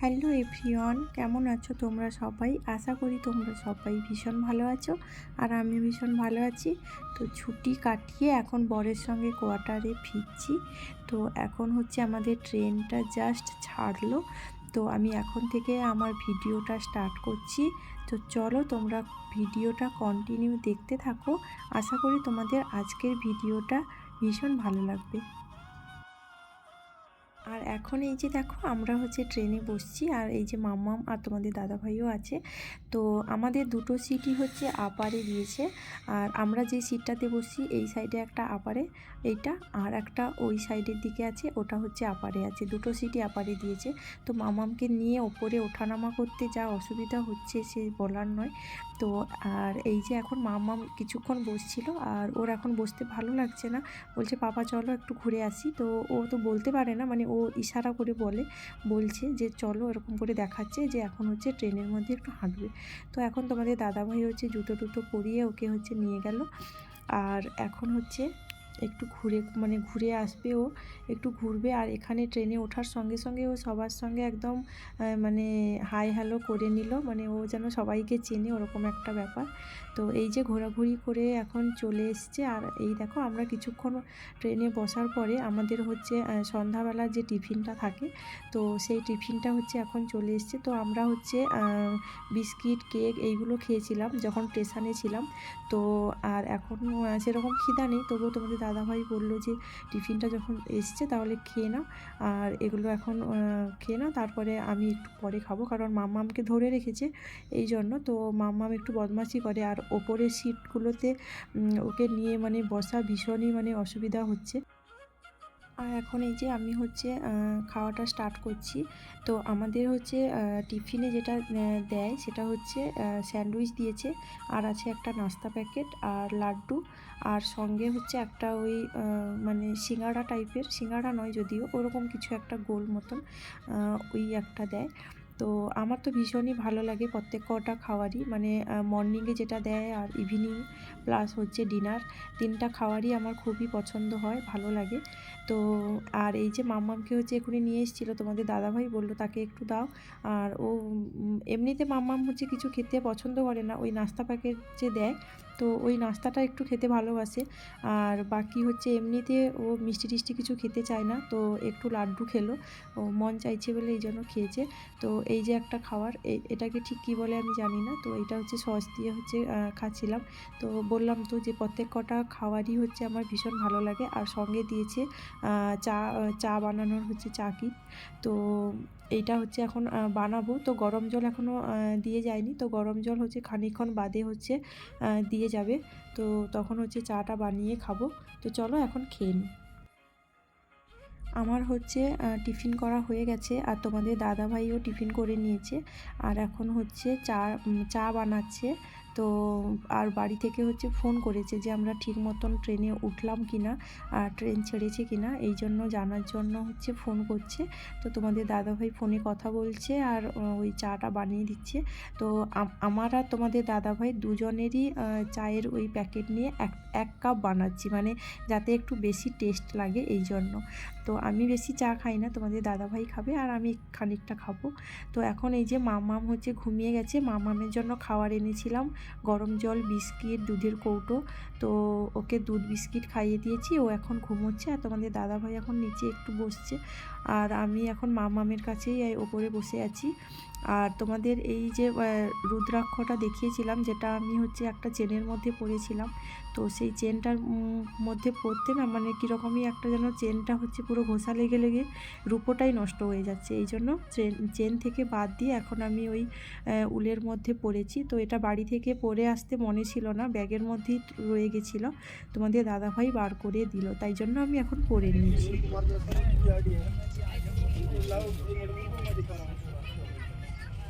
Hello everyone, কেমন আছো তোমরা সবাই? আশা করি তোমরা সবাই ভীষণ ভালো আছো আর আমি ভীষণ ভালো আছি। তো ছুটি কাটিয়ে এখন বরের সঙ্গে কোয়ার্টারে ফিরছি। তো এখন হচ্ছে আমাদের ট্রেনটা জাস্ট ছাড়লো। তো আমি এখন থেকে আমার ভিডিওটা স্টার্ট করছি। তো চলো তোমরা ভিডিওটা কন্টিনিউ দেখতে থাকো। আশা করি তোমাদের আজকের ভিডিওটা ভীষণ ভালো লাগবে। আর এখন এই যে দেখো, আমরা হচ্ছে ট্রেনে বসছি আর এই যে মাম্মাম আর তোমাদের দাদাভাইও আছে। তো আমাদের দুটো সিটই হচ্ছে আপারে দিয়েছে আর আমরা যে সিটটাতে বসছি, এই সাইডে একটা আপারে এইটা আর একটা ওই সাইডের দিকে আছে, ওটা হচ্ছে আপারে আছে। দুটো সিটই আপারে দিয়েছে। তো মামামকে নিয়ে ওপরে ওঠানামা করতে যা অসুবিধা হচ্ছে সে বলার নয়। তো আর এই যে এখন মাম্মা কিছুক্ষণ বসছিল আর ওর এখন বসতে ভালো লাগছে না। বলছে, পাপা, চলো একটু ঘুরে আসি। তো ও তো বলতে পারে না মানে ও ইশারা করে বলে, বলছে যে, চলো, এরকম করে দেখাচ্ছে যে, এখন হচ্ছে ট্রেনের মধ্যে একটু হাঁটবে। তো এখন তোমাদের দাদাভাই হচ্ছে জুতো টুতো পরিয়ে ওকে হচ্ছে নিয়ে গেল। আর এখন হচ্ছে একটু ঘুরে মানে ঘুরে আসবে ও একটু ঘুরবে। আর এখানে ট্রেনে ওঠার সঙ্গে সঙ্গে ও সবার সঙ্গে একদম মানে হাই হ্যালো করে নিল। মানে ও যেন সবাইকে চেনে, ওরকম একটা ব্যাপার। তো এই যে ঘোরাঘুরি করে এখন চলে এসছে। আর এই দেখো, আমরা কিছুক্ষণ ট্রেনে বসার পরে আমাদের হচ্ছে সন্ধ্যাবেলার যে টিফিনটা থাকে, তো সেই টিফিনটা হচ্ছে এখন চলে এসছে। তো আমরা হচ্ছে বিস্কিট, কেক এইগুলো খেয়েছিলাম যখন স্টেশনে ছিলাম। তো আর এখন সেরকম খিদা নেই। তবুও তোমাদের দাদাভাই বলল যে, টিফিনটা যখন এসছে তাহলে খেয়ে নাও। আর এগুলো এখন খেয়ে নাও। তারপরে আমি একটু পরে খাব, কারণ মাম্মামকে ধরে রেখেছে এই জন্য। তো মাম্মাম একটু বদমাশি করে, আর ওপরের সিটগুলোতে ওকে নিয়ে মানে বসা ভীষণই মানে অসুবিধা হচ্ছে। আর এখন এই যে আমি হচ্ছে খাওয়াটা স্টার্ট করছি। তো আমাদের হচ্ছে টিফিনে যেটা দেয় সেটা হচ্ছে স্যান্ডউইচ দিয়েছে। আর আছে একটা নাস্তা প্যাকেট আর লাড্ডু। আর সঙ্গে হচ্ছে একটা ওই মানে সিঙ্গাড়া টাইপের সিঙ্গাড়া নয় যদিও, ওরকম কিছু একটা গোল মতন ওই একটা দেয়। তো আমার তো ভীষণই ভালো লাগে প্রত্যেক কটা খাওয়ারই। মানে মর্নিংয়ে যেটা দেয় আর ইভিনিং প্লাস হচ্ছে ডিনার তিনটা খাওয়ারই আমার খুবই পছন্দ হয়, ভালো লাগে। তো, আর এই যে মাম্মামকে হচ্ছে এখনই নিয়ে এসেছিল, তোমাদের দাদাভাই বলল তাকে একটু দাও। আর ও এমনিতে মাম্মাম হচ্ছে কিছু খেতে পছন্দ করে না, ওই নাস্তা প্যাকেট যে দেয় তো ওই নাস্তাটা একটু খেতে ভালোবাসে। আর বাকি হচ্ছে এমনিতে ও মিষ্টি টিষ্টি কিছু খেতে চায় না, তো একটু লাড্ডু খেলো। ও মন চাইছে বলে এই জন্য খেয়েছে। তো এই যে একটা এই এটাকে ঠিক কী বলে আমি জানি না। তো এটা হচ্ছে সস দিয়ে হচ্ছে খাচ্ছিলাম। তো বললাম তো যে প্রত্যেক কটা খাবারই হচ্ছে আমার ভীষণ ভালো লাগে। আর সঙ্গে দিয়েছে চা চা বানানোর হচ্ছে চা চাকি তো এইটা হচ্ছে এখন বানাবো। তো গরম জল এখনও দিয়ে যায়নি। তো গরম জল হচ্ছে খানিক্ষণ বাদে হচ্ছে দিয়ে যাবে। তো তখন হচ্ছে চাটা বানিয়ে খাব। তো চলো এখন খেয়ে নিই আমার হচ্ছে টিফিন করা হয়ে গেছে। আর তোমাদের দাদাভাইও টিফিন করে নিয়েছে। আর এখন হচ্ছে চা চা বানাচ্ছে। তো আর বাড়ি থেকে হচ্ছে ফোন করেছে যে আমরা ঠিক মতন ট্রেনে উঠলাম কি না আর ট্রেন ছেড়েছে কি না এই জন্য জানার জন্য হচ্ছে ফোন করছে। তো তোমাদের দাদাভাই ফোনে কথা বলছে আর ওই চাটা বানিয়ে দিচ্ছে। তো আমার আর তোমাদের দাদাভাই দুজনেরই চায়ের ওই প্যাকেট নিয়ে এক এক কাপ বানাচ্ছি মানে যাতে একটু বেশি টেস্ট লাগে এই জন্য। তো আমি বেশি চা খাই না, তোমাদের দাদাভাই খাবে আর আমি খানিকটা খাব। তো এখন এই যে মামাম হচ্ছে ঘুমিয়ে গেছে, মামামের জন্য খাবার এনেছিলাম। গরম জল, বিস্কিট, দুধের কৌটো। তো ওকে দুধ, বিস্কিট খাইয়ে দিয়েছি। ও এখন ঘুমোচ্ছে আর তোমাদের দাদাভাই এখন নিচে একটু বসছে। আর আমি এখন মামামের কাছেই ওপরে বসে আছি। আর তোমাদের এই যে রুদ্রাক্ষটা দেখিয়েছিলাম, যেটা আমি হচ্ছে একটা চেনের মধ্যে পরেছিলাম তো সেই চেনটার মধ্যে পড়তে না মানে কীরকমই একটা যেন চেনটা হচ্ছে পুরো ঘষা লেগে লেগে রূপোটাই নষ্ট হয়ে যাচ্ছে। এই জন্য চেন চেন থেকে বাদ দিয়ে এখন আমি ওই উলের মধ্যে পরেছি তো এটা বাড়ি থেকে পরে আসতে মনে ছিল না, ব্যাগের মধ্যেই রয়ে গেছিল। তোমাদের দাদাভাই বার করে দিল, তাই জন্য আমি এখন পরে নিয়েছি।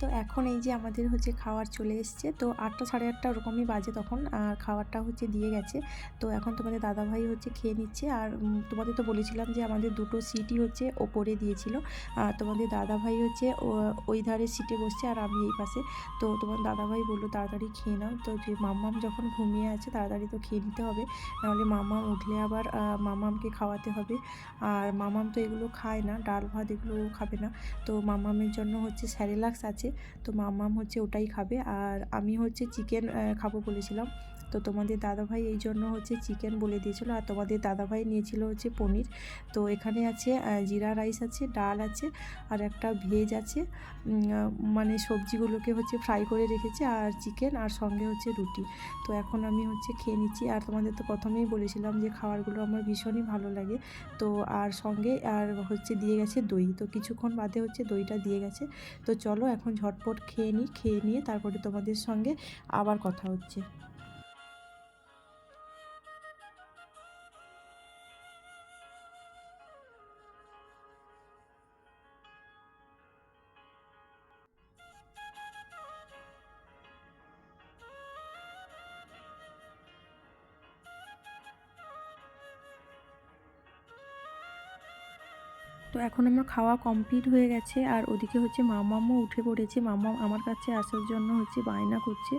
তো এখন এই যে আমাদের হচ্ছে খাওয়ার চলে এসছে, তো আটটা সাড়ে আটটা ওরকমই বাজে তখন আর খাওয়ারটা হচ্ছে দিয়ে গেছে। তো এখন তোমাদের দাদাভাই হচ্ছে খেয়ে নিচ্ছে আর তোমাদের তো বলেছিলাম যে আমাদের দুটো সিটই হচ্ছে ওপরে দিয়েছিল। আর তোমাদের দাদাভাই হচ্ছে ওই ধারে সিটে বসছে আর আমি এই পাশে। তো তোমার দাদাভাই বলল তাড়াতাড়ি খেয়ে নাও। তো যে মাম্মাম যখন ঘুমিয়ে আছে তাড়াতাড়ি তো খেয়ে নিতে হবে, নাহলে মাম্মাম উঠলে আবার মামামকে খাওয়াতে হবে। আর মামাম তো এগুলো খায় না, ডাল ভাত এগুলো খাবে না। তো মামামের জন্য হচ্ছে স্যারেলাক্স আছে তো মামাম হচ্ছে ওটাই খাবে। আর আমি হচ্ছে চিকেন খাব বলেছিলাম। তো তোমাদের দাদাভাই এই জন্য হচ্ছে চিকেন বলে দিয়েছিলো। আর তোমাদের দাদাভাই নিয়েছিল হচ্ছে পনির। তো এখানে আছে জিরা রাইস আছে, ডাল আছে, আর একটা ভেজ আছে। মানে সবজিগুলোকে হচ্ছে ফ্রাই করে রেখেছে, আর চিকেন, আর সঙ্গে হচ্ছে রুটি। তো এখন আমি হচ্ছে খেয়ে নিচ্ছি। আর তোমাদের তো প্রথমেই বলেছিলাম যে খাবারগুলো আমার ভীষণই ভালো লাগে। তো আর সঙ্গে আর হচ্ছে দিয়ে গেছে দই। তো কিছুক্ষণ বাদে হচ্ছে দইটা দিয়ে গেছে। তো চলো এখন ঝটপট খেয়ে নিই খেয়ে নিয়ে তারপরে তোমাদের সঙ্গে আবার কথা হচ্ছে। তো এখন আমার খাওয়া কমপ্লিট হয়ে গেছে। আর ওদিকে হচ্ছে মামামও উঠে পড়েছে। মামাম আমার কাছে আসার জন্য হচ্ছে বায়না করছে।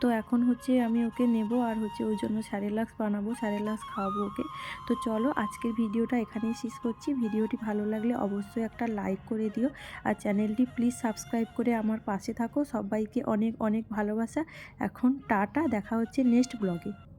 তো এখন হচ্ছে আমি ওকে নেব আর হচ্ছে ওই জন্য স্যারেলাক্স বানাবো, স্যারেলাক্স খাওয়াবো ওকে। তো চলো আজকের ভিডিওটা এখানেই শেষ করছি। ভিডিওটি ভালো লাগলে অবশ্যই একটা লাইক করে দিও। আর চ্যানেলটি প্লিজ সাবস্ক্রাইব করে আমার পাশে থাকো। সবাইকে অনেক অনেক ভালোবাসা। এখন টাটা, দেখা হচ্ছে নেক্সট ব্লগে।